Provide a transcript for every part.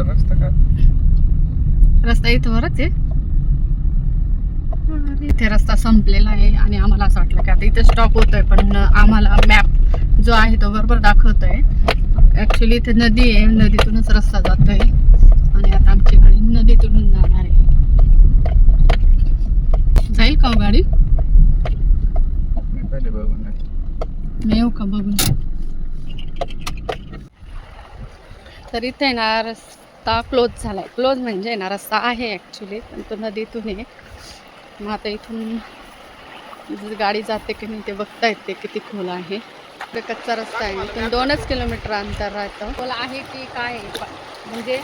आपला रस्ता का? रस्ता इथं वरच आहे इथे रस्ता संपलेला आहे आणि आम्हाला असं वाटलं की आता इथे स्टॉप होतोय पण आम्हाला मॅप जो आहे तो बरोबर दाखवतोय. ऍक्च्युली इथे नदी आहे नदीतूनच रस्ता जातोय. आणि आता आमची गाडी नदीतूनच जाणार आहे. जाईल का हो गाडी? मी पहिले बघून आहे. मी येऊ का? बघून तर इथे ना रस्ता क्लोज झाला आहे क्लोज म्हणजे ना रस्ता आहे ॲक्च्युली पण तो नदीतून आहे. मग आता इथून गाडी जाते की नाही ते बघता येते किती खोल आहे. ते कच्चा रस्ता आहे. इथून दोनच किलोमीटर अंतर राहतं. खोल आहे की काय म्हणजे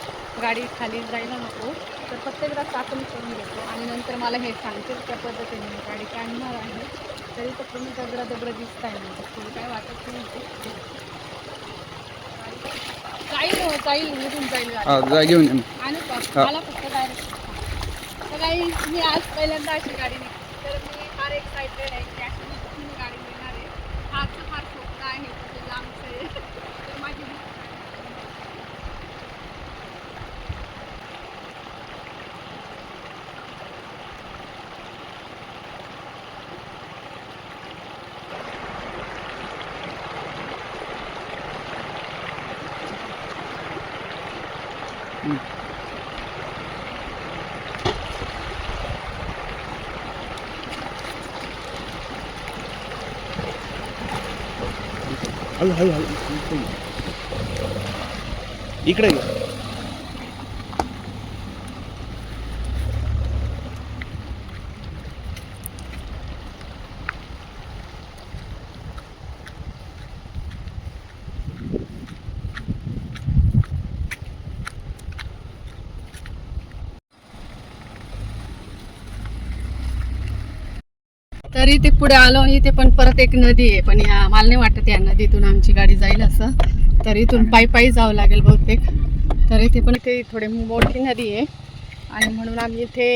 गाडी खाली जायला नको. तर प्रत्येक रस्ता आपण करून घेतो. आणि नंतर मला हे सांगतील त्या पद्धतीने गाडी काढणार आहे. तरी तर तुम्ही दगडा दगडं दिसत आहे. म्हणजे काय वाटत नाही? जाईल हो, जाईल निघून जाईल. हा जा घेऊन ये. आणि? हा. मला फक्त डायरेक्ट तर काही मी आज पहिल्यांदा अशी गाडी निघते तर मी फार एक्साइटेड आहे की अशी मी गाडी घेणार आहे फारचं फार स्वप्न आहे म्हणजे लांबचं आहे तर माझी हळू हळू हळू. इकडे तरी ते पुढे आलो आणि इथे पण परत एक नदी आहे पण या मला नाही वाटत या नदीतून आमची गाडी जाईल असं. तर इथून पायी पायी जावं लागेल बहुतेक. तर इथे पण इथे थोडी मोठी नदी आहे. आणि म्हणून आम्ही इथे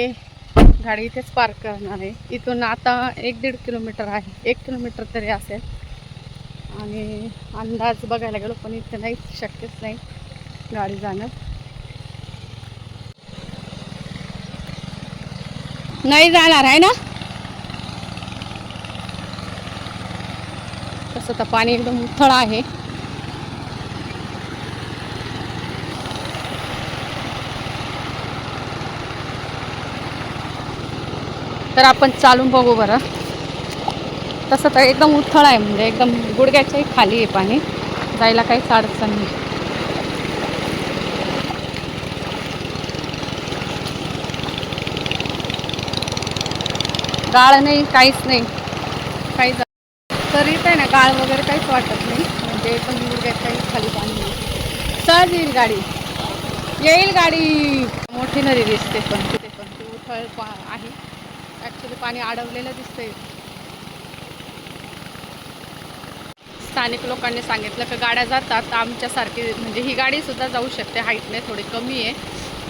गाडी इथेच पार्क करणार आहे. इथून आता एक दीड किलोमीटर आहे. एक किलोमीटर तरी असेल. आणि अंदाज बघायला गेलो पण इथे नाही शक्यच नाही गाडी जाणं. नाही जाणार आहे ना? तसं तर पाणी एकदम उथळ आहे. तर आपण चालून बघू बरं. तसं तर एकदम उथळ आहे म्हणजे एकदम गुडघ्याच्याही खाली आहे पाणी. जायला काहीच अडचण नाही. गाळ नाही काहीच नाही काहीच तर इथं आहे ना गाळ वगैरे काहीच वाटत नाही. म्हणजे एकदम काही खाली पाणी सहज येईल गाडी. येईल गाडी. मोठी नदी दिसते पण तिथे पण. ती उथळ पा आहे. ॲक्च्युली पाणी अडवलेलं दिसतंय. स्थानिक लोकांनी सांगितलं की गाड्या जातात. आमच्यासारखी म्हणजे ही गाडी सुद्धा जाऊ शकते. हाईटने थोडी कमी आहे.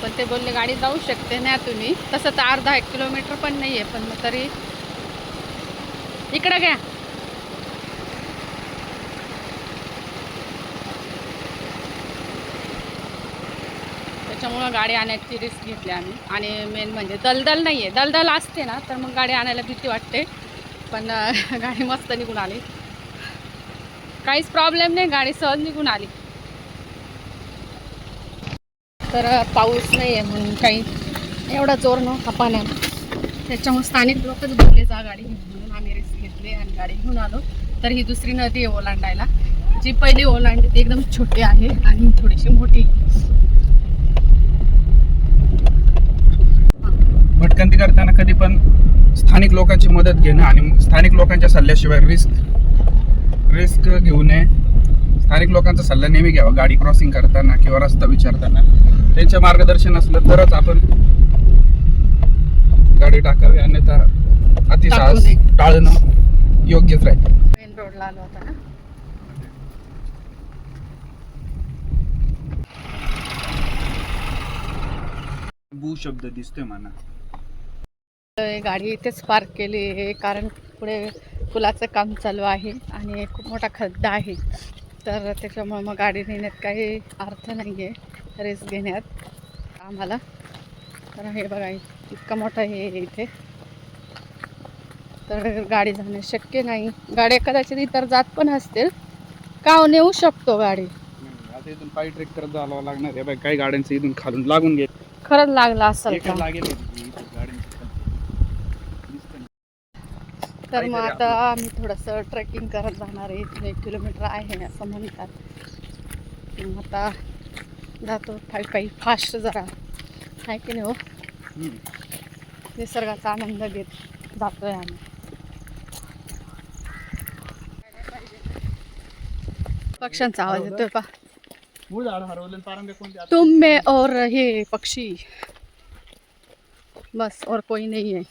पण ते बोलले गाडी जाऊ शकते ना तुम्ही. तसं तर अर्धा एक किलोमीटर पण नाही आहे पण मग तरी इकडं घ्या. त्याच्यामुळं गाडी आणायची रिस्क घेतली आम्ही. आणि मेन म्हणजे दलदल नाही आहे दलदल असते ना तर मग गाडी आणायला भीती वाटते. पण गाडी मस्त निघून आली. काहीच प्रॉब्लेम नाही गाडी सहज निघून आली. तर पाऊस नाही आहे म्हणून काही एवढा जोर नव्हता पाण्यात त्याच्यामुळे स्थानिक लोकच बोलले जा गाडी घेऊन. म्हणून आम्ही रिस्क घेतली आणि गाडी घेऊन आलो. तर ही दुसरी नदी आहे ओलांडायला. जी पहिली ओलांडली ती एकदम छोटी आहे आणि थोडीशी मोठी. भटकंती करताना कधी पण स्थानिक लोकांची मदत घेणं आणि स्थानिक लोकांच्या सल्ल्याशिवाय रिस्क रिस्क घेऊ नये. स्थानिक लोकांचा सल्ला नेहमी घ्यावा गाडी क्रॉसिंग करताना किंवा रस्ता विचारताना. त्यांचे मार्गदर्शन असलं तरच आपण गाडी टाकावी अन्यथा अतिसाहस. टाळणं योग्यच राहील. मेन रोडला आलो होता ना. भू शब्द दिसतोय मला. गाडी इथेच पार्क केली आहे. कारण पुढे पुलाचं काम चालू आहे आणि खूप मोठा खड्डा आहे. तर त्याच्यामुळं मग गाडी नेण्यात काही अर्थ नाही आहे रेस घेण्यात. आम्हाला. तर हे बघा इतका मोठा हे इथे. तर गाडी जाणं शक्य नाही. गाड्या कदाचित इतर जात पण असतील. का हो, नेऊ शकतो गाडी? आता इथून पायी ट्रेक करत जावं लागणार आहे. बघ काही गाड्यांचं इथून खालून लागून गेले. खरंच लागला असेल का? लागेल इथं गाड्यांचं दिसतं. तर मग आता आम्ही थोडंसं ट्रेकिंग करत जाणार आहे. इथून एक किलोमीटर आहे असं म्हणतात. मग आता जातो. पायी पायी फास्ट जरा. आहे की नाही हो. निसर्गाचा आनंद घेत जातोय आम्ही. पक्ष्यांचा आवाज येतोय पा मूळ झाड हरवलं पारंब्या कोणते? आता? तुम में और ये पक्षी. बस और कोई नहीं है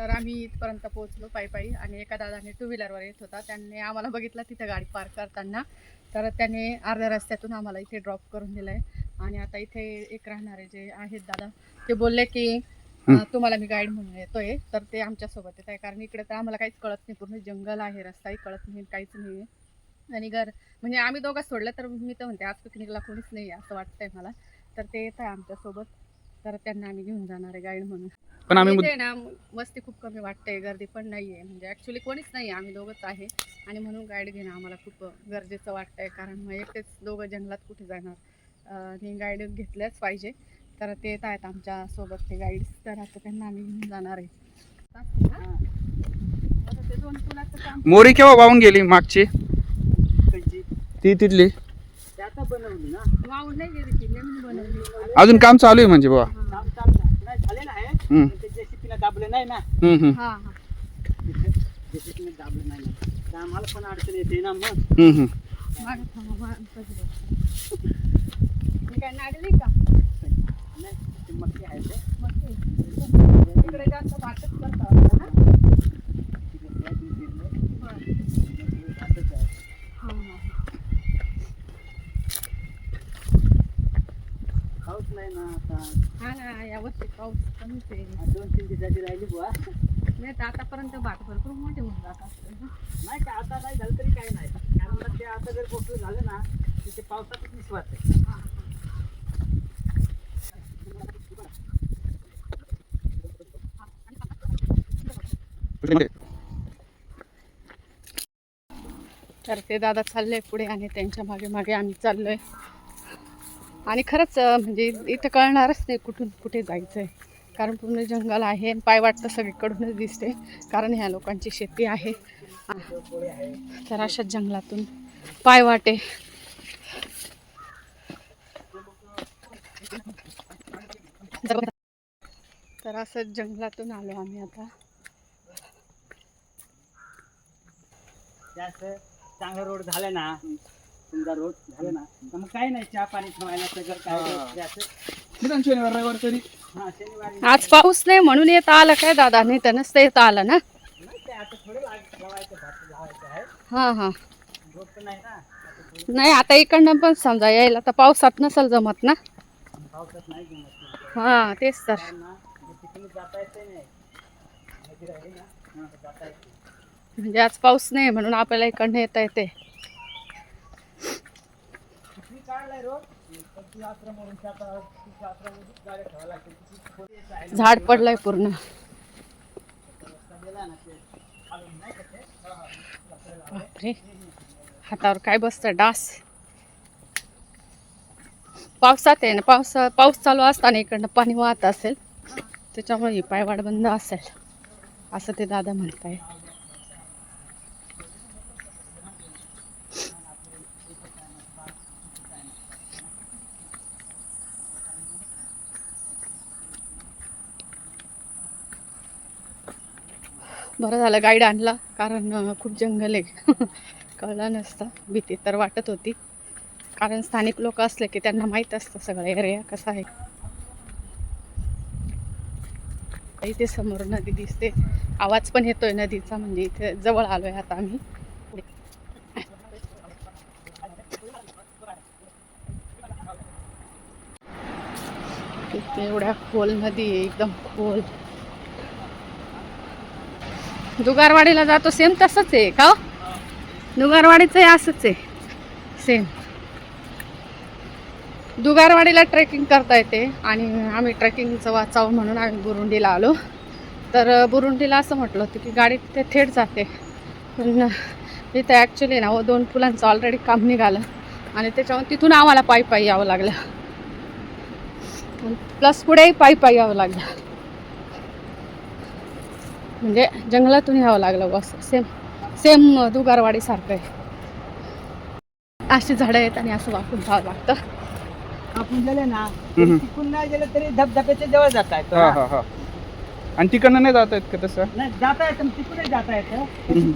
तर आम्ही इथपर्यंत पोहोचलो पायी पायी आणि एका दादाने टू व्हीलरवर येत होता. त्यांनी आम्हाला बघितलं तिथं गाडी पार्क करताना. तर त्याने अर्ध्या रस्त्यातून आम्हाला इथे ड्रॉप करून दिलं आहे आणि आता इथे एक राहणारे जे आहेत दादा ते बोलले की तुम्हाला मी गाईड म्हणून येतोय. तर ते आमच्यासोबत येत आहे. कारण इकडे तर आम्हाला काहीच कळत नाही. पूर्ण जंगल आहे रस्ताही कळत नाही काहीच नाही आहे. आणि घर म्हणजे आम्ही दोघं सोडलं तर मी तर म्हणते आज पिकनिकला कोणीच नाही आहे असं वाटतंय मला. तर ते येत आहे आमच्यासोबत. तर त्यांना आम्ही घेऊन जाणार आहे गाईड म्हणून. पण आम्ही इथे ना वस्ती खूप कमी वाटते गर्दी पण नाही आहे म्हणजे ॲक्च्युली कोणीच नाही आहे आम्ही दोघंच आहे. आणि म्हणून गाईड घेणं आम्हाला खूप गरजेचं वाटतंय. कारण मग एकटेच दोघं जंगलात कुठे जाणार? अं, आणि गाईड घेतल्याच पाहिजे. तर ते येत आहेत आमच्यासोबत ते गाईड तर आता त्यांना आम्ही घेऊन जाणार आहे. आता ते दोन पुलाचं काम मोरी केव्हा वाहून गेली मागची? ती तिथली आता बनवली ना वाहून नाही गेली ती नवीन बनवली अजून काम चालू आहे म्हणजे बाबा काम चालू नाही झालेलं आहे हम्म. दाबलं नाही ना. हम्म, हम्म, हां हां. जेसीपीने दाबलं नाही ना. तर आम्हाला पण अडचण येते ना मग. हम्म, हम्म. मागं थांबा, मागं थांबा. मी काय का नाही ते मक्के आहे ते मग ते- तिकडे जास्त भातच करतात ना तिकडे सोयाबीन पेरलंय. हां तिकडे भातच आहे. हां पाऊस नाही ना आता हा ना यावर्षी पाऊस कमीच आहे आज दोन तीन दिवसाची राहिली बुवा. नाही तर आतापर्यंत भात भरपूर मोठे होऊन जात नाही का आता नाही झालं तरी काही नाही. कारण ते आता जर मोठं झालं ना तर ते पावसातच निस्वात आहे. तर ते दादा चालले पुढे आणि त्यांच्या मागे मागे आम्ही चाललोय. आणि खरंच म्हणजे इथं कळणारच नाही कुठून कुठे जायचं आहे कारण पूर्ण जंगल आहे. आणि पाय वाटतं सगळीकडूनच दिसते. कारण ह्या लोकांची शेती आहे. तर अशाच जंगलातून पाय वाटे. तर असंच जंगलातून आलो आम्ही आता. जास्त चांगला रोड झाला ना समजा रोड झाला ना मग काही नाही चहा पाणी ठेवायला सगळं काय जास्त आज पाऊस नाही म्हणून येत आलं काय दादा? नाही तर नसतं येत आलं ना? हा हा. नाही आता इकडनं पण समजा यायला तर पावसात नसेल जमत ना? हा तेच तर. म्हणजे आज पाऊस नाही म्हणून आपल्याला इकडनं येता येते. झाड पडलंय पूर्ण. बापरे. हातावर काय बसतं? डास. पावसात आहे ना पावसा पाऊस चालू असताना इकडनं पाणी वाहत असेल त्याच्यामुळे पायवाड बंद असेल असं ते दादा म्हणताय बरं झालं गाईड आणला. कारण खूप जंगल आहे. कळलं नसतं. भीती तर वाटत होती. कारण स्थानिक लोक असले की त्यांना माहीत असतं सगळं एरिया कसा आहे. इथे समोर नदी दिसते. आवाज पण येतोय नदीचा म्हणजे इथे जवळ आलोय आता आम्ही. एवढ्या खोल नदी आहे एकदम खोल. दुगारवाडीला जातो सेम तसंच आहे का हो? दुगारवाडीचं आहे असंच आहे सेम दुगारवाडीला ट्रेकिंग करता येते आणि आम्ही ट्रेकिंगचं वाचावं म्हणून आम्ही बुरुंडीला आलो. तर बुरुंडीला असं म्हटलं होतं की गाडी ते थेट जाते. पण तिथे ॲक्च्युली ना व दोन फुलांचं ऑलरेडी काम निघालं आणि त्याच्यामुळे तिथून आम्हाला पायी पायी यावं लागलं. प्लस पुढेही पायी पायी यावं लागलं. म्हणजे जंगलातून यावं लागलं बस. सेम सेम दुगारवाडीसारखं आहे. अशी झाडं आहेत आणि असं वाकून जावं लागतं. आपण गेले ना. तिकून नाही गेलं तरी धबधब्याच्या जवळ जाता हा. हा हा. आणि तिकडनं नाही जात आहेत का तसं? नाही जाता येतं तिकडे जाता येतं.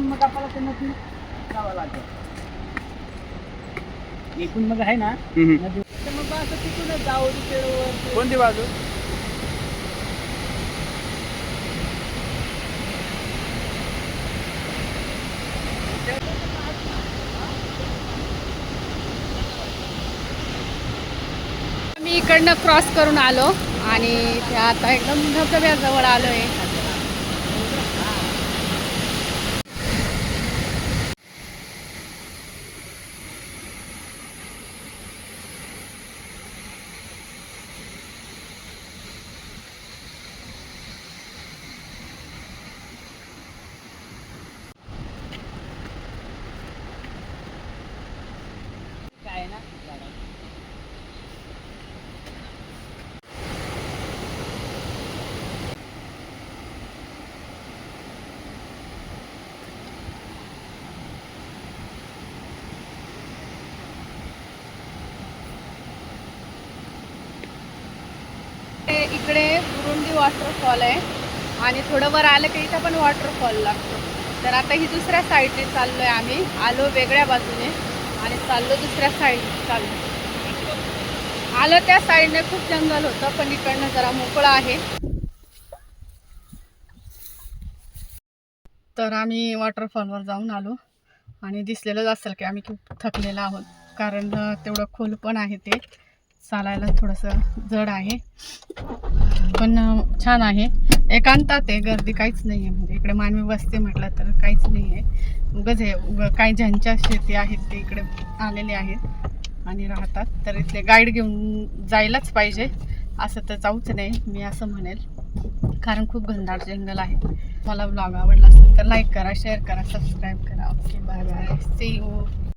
मग आपल्याला ते नदी जावं लागेल एकूण मग आहे ना मग असं तिकडूनच जाऊ तिकडे कोणती बाजू? मी इकडनं क्रॉस करून आलो आणि ते आता एकदम धबधब्याजवळ आलो आहे काय आहे ना झाडं. ते इकडे खाली वॉटरफॉल आहे. आणि थोडं वर आलं की इथं पण वॉटरफॉल लागतो. तर आता ही दुसऱ्या साईडने चाललो आहे आम्ही. आलो वेगळ्या बाजूने. आणि चाललो दुसऱ्या साईड चाललो आलं त्या साईडने खूप जंगल होतं पण इकडनं जरा मोकळं आहे. तर आम्ही वॉटरफॉलवर जाऊन आलो. आणि दिसलेलंच असेल की आम्ही खूप थकलेलो आहोत. कारण तेवढं खोल पण आहे ते. चालायला थोडंसं जड आहे. पण छान आहे. एकांतात आहे गर्दी काहीच नाही आहे म्हणजे इकडे मानवी वस्ती म्हटलं तर काहीच नाही आहे उगच हे उग काही ज्यांच्या शेती आहेत ते इकडे आलेले आहेत आणि राहतात. तर इथले गाईड घेऊन जायलाच पाहिजे. असं तर जाऊच नाही मी असं म्हणेल. कारण खूप घनदाट जंगल आहे. मला ब्लॉग आवडला असेल तर लाईक करा शेअर करा सबस्क्राईब करा. Okay bye bye see you